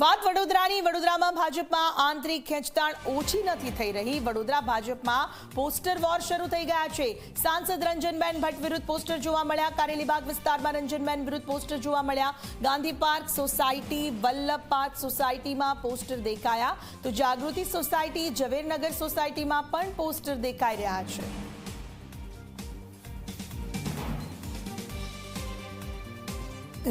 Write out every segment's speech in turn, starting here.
વાત વડોદરાની. વડોદરામાં ભાજપમાં આંતરિક ખેંચતાણ ઓછી નથી થઈ રહી. વડોદરા ભાજપમાં પોસ્ટર વોર શરૂ થઈ ગયા છે. સાંસદ રંજનબેન ભટ્ટ વિરુદ્ધ પોસ્ટર જોવા મળ્યા. કારેલીબાગ વિસ્તારમાં રંજનબેન વિરુદ્ધ પોસ્ટર જોવા મળ્યા. Gandhi park society, Vallabh park સોસાયટીમાં પોસ્ટર દેખાયા. તો જાગૃતિ સોસાયટી, ઝવેરનગર સોસાયટીમાં પણ પોસ્ટર દેખાઈ રહ્યા છે.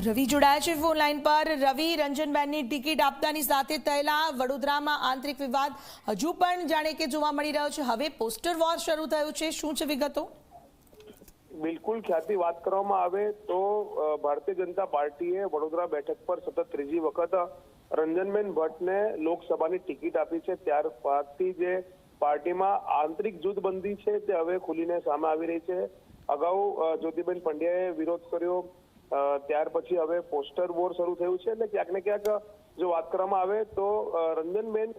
રવિ જોડાયા છે ફોન લાઈન પર. રવિ, રંજનબેનની ટિકિટ આપતાની સાથે થયેલા વડોદરામાં આંતરિક વિવાદ હજુ પણ જાણે કે જોવા મળી રહ્યો છે. હવે પોસ્ટર વોર શરૂ થયું છે. શું છે વિગતો? બિલકુલ ખ્યાતિ વાત કરવામાં આવે તો ભારતીય જનતા પાર્ટીએ વડોદરા બેઠક પર સતત ત્રીજી વખત રંજનબેન ભટ્ટને લોકસભાની ટિકિટ આપી છે. ત્યારબાદથી જે પાર્ટીમાં આંતરિક જૂથબંધી છે તે હવે ખુલીને સામે આવી રહી છે. અગાઉ જ્યોતિબેન પંડ્યાએ વિરોધ કર્યો. ત્યાર પછી હવે પોસ્ટર વોર શરૂ થયું છે એટલે ક્યાંક ને ક્યાંક જો વાત કરવામાં આવે તો રંજનબેન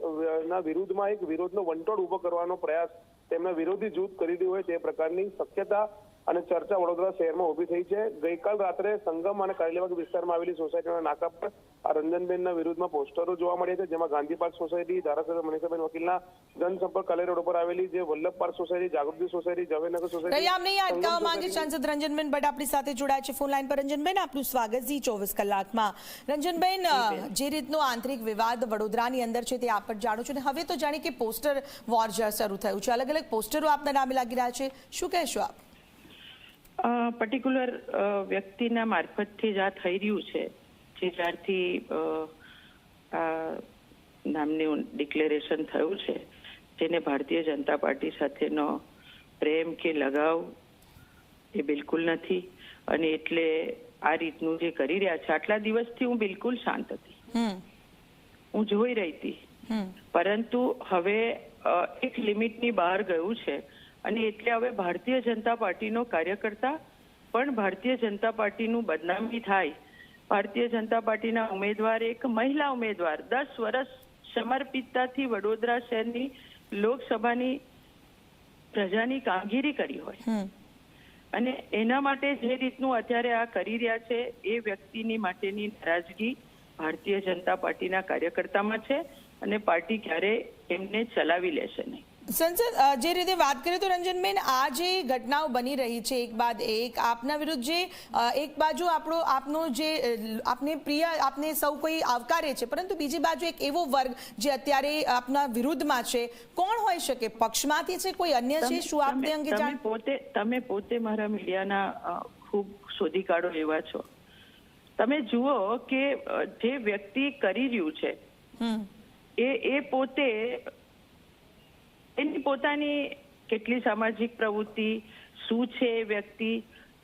ના વિરુદ્ધમાં એક વિરોધનો વંટોળ ઊભો કરવાનો પ્રયાસ તેમના વિરોધી જૂથ કરી રહ્યું હોય તે પ્રકારની શક્યતા અને ચર્ચા વડોદરા શહેરમાં ઊભી થઈ છે. ગઈકાલ રાત્રે સંગમ અને કારેલીબાગ વિસ્તારમાં આવેલી સોસાયટીના નાકા પર આ રંજનબેનના વિરુદ્ધમાં પોસ્ટરો જોવા મળ્યા છે જેમાં ગાંધી પાર્ક સોસાયટી ધારાસભ્ય મનીષાબેન વકીલના જનસંપર્ક કાલે રોડ પર આવેલી જે Vallabh park society Jagruti society Javenagar society અહીં અટકાવવા માંગે સાંસદ રંજનબેન ભટ્ટ આપણી સાથે જોડાય છે ફોન લાઈન પર. રંજનબેન આપનું સ્વાગત જી ચોવીસ કલાકમાં. રંજનબેન જે રીતનો આંતરિક વિવાદ વડોદરાની અંદર છે તે આપ પણ જાણો છો અને હવે તો જાણે કે પોસ્ટર વોર જ શરૂ થયું છે. અલગ અલગ પોસ્ટરો આપના નામે લાગી રહ્યા છે. શું કહેશો આપ? પર્ટિક્યુલર વ્યક્તિના મારફતથી જ આ થઈ રહ્યું છે જે જ્યારથી નામનું ડિક્લેરેશન થયું છે જેને ભારતીય જનતા પાર્ટી સાથેનો પ્રેમ કે લગાવ એ બિલકુલ નથી. અને એટલે આ રીતનું જે કરી રહ્યા છે આટલા દિવસથી હું બિલકુલ શાંત હતી. હું જોઈ રહી હતી. પરંતુ હવે એક લિમિટની બહાર ગયું છે અને એટલે હવે ભારતીય જનતા પાર્ટીનો કાર્યકર્તા પણ ભારતીય જનતા પાર્ટીનું બદનામી થાય. ભારતીય જનતા પાર્ટીના ઉમેદવાર એક મહિલા ઉમેદવાર દસ વર્ષ સમર્પિતતાથી વડોદરા શહેરની લોકસભાની પ્રજાની કામગીરી કરી હોય. અને એના માટે જે રીતનું અત્યારે આ કરી રહ્યા છે એ વ્યક્તિની માટેની નારાજગી ભારતીય જનતા પાર્ટીના કાર્યકર્તામાં છે અને પાર્ટી ક્યારે એમને ચલાવી લેશે નહીં. સંસદ જે રીતે વાત કરીએ તો રંજનબેન આ જે ઘટનાઓ બની રહી છે એક બાદ એક આપના વિરુદ્ધ જે એક બાજુ આપણો આપનો જે આપને પ્રિય આપને સૌ કોઈ આવકારે છે પરંતુ બીજી બાજુ એક એવો વર્ગ જે અત્યારે આપના વિરુદ્ધમાં છે કોણ હોઈ શકે? પક્ષમાંથી છે કોઈ અન્ય છે? શું આપ તે અંગે તમે જાણ પોતે તમે પોતે મારા મીડિયાના ખૂબ શોધી કાઢો એવા છો. તમે જુઓ કે જે વ્યક્તિ કરી રહ્યું છે એ એ પોતે એની પોતાની કેટલી સામાજિક પ્રવૃત્તિ શું છે એ વ્યક્તિ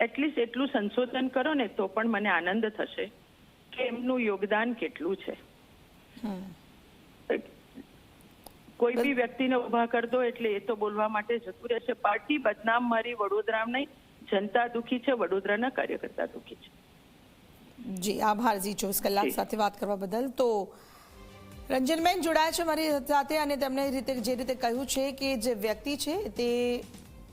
એટલીસ્ટ એટલું સંશોધન કરો ને તો પણ મને આનંદ થશે કે એમનું યોગદાન કેટલું છે. કોઈ બી વ્યક્તિને ઊભા કર દો એટલે એ તો બોલવા માટે જતું રહેશે. પાર્ટી બદનામ મારી વડોદરા નહીં જનતા દુખી છે વડોદરાના કાર્યકર્તા દુખી છે. જી આભાર જી ચોવીસ કલાક સાથે વાત કરવા બદલ. તો રંજનબેન જોડાયા છે મારી સાથે અને તેમણે રીતે જે રીતે કહ્યું છે કે જે વ્યક્તિ છે તે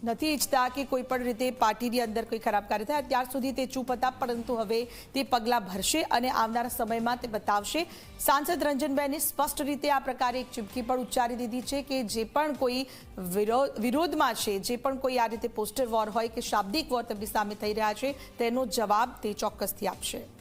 નથી ઈચ્છતા કે કોઈ પણ રીતે પાર્ટીની અંદર કોઈ ખરાબ કાર્ય થાય, ત્યાર સુધી તે ચૂપ હતા, પરંતુ હવે તે પગલાં ભરશે અને આવનારા સમયમાં તે બતાવશે. સાંસદ રંજનબેને સ્પષ્ટ રીતે આ પ્રકારે એક ચીમકી પણ ઉચ્ચારી દીધી છે કે જે પણ કોઈ વિરો- વિરોધમાં છે, જે પણ કોઈ આ રીતે પોસ્ટર વોર હોય કે શાબ્દિક વોર તેમની સામે થઈ રહ્યા છે, તેનો જવાબ તે ચોક્કસથી આપશે.